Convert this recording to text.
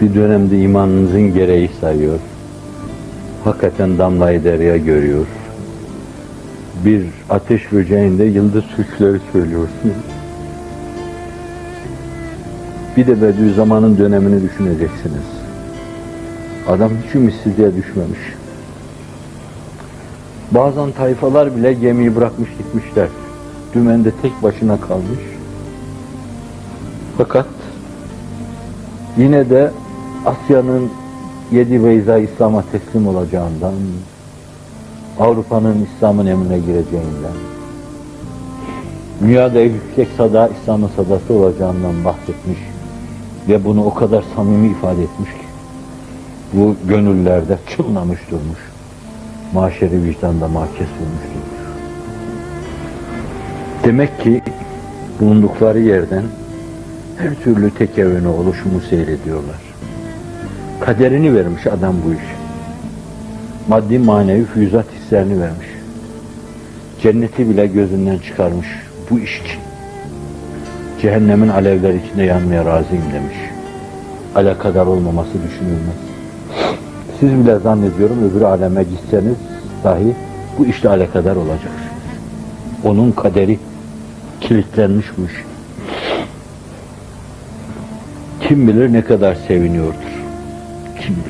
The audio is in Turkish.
bir dönemde imanınızın gereği sayıyor. Hakikaten damlayı derya görüyor. Bir ateş böceğinde yıldız türküleri söylüyorsunuz. Bir de Bediüzzaman'ın dönemini düşüneceksiniz. Adam hiç ümitsizliğe düşmemiş. Bazen tayfalar bile gemiyi bırakmış gitmişler. Dümende tek başına kalmış. Fakat yine de Asya'nın yedi beyza İslam'a teslim olacağından, Avrupa'nın İslam'ın emrine gireceğinden, dünyada yüksek sada İslam'ın sadası olacağından bahsetmiş ve bunu o kadar samimi ifade etmiş ki bu gönüllerde çınlamış durmuş. Maşeri vicdanda mahkes olmuş durmuş. Demek ki bulundukları yerden her türlü tekevvüne oluşumu seyrediyorlar. Kaderini vermiş adam bu iş. Maddi manevi füyüzat hislerini vermiş. Cenneti bile gözünden çıkarmış bu iş için. Cehennemin alevler içinde yanmaya razıyım demiş. Alakadar olmaması düşünülmez. Siz bile zannediyorum öbür aleme gitseniz dahi bu işle alakadar olacaksınız. Onun kaderi kilitlenmiş bu iş. Kim bilir ne kadar seviniyordur. Kim bilir.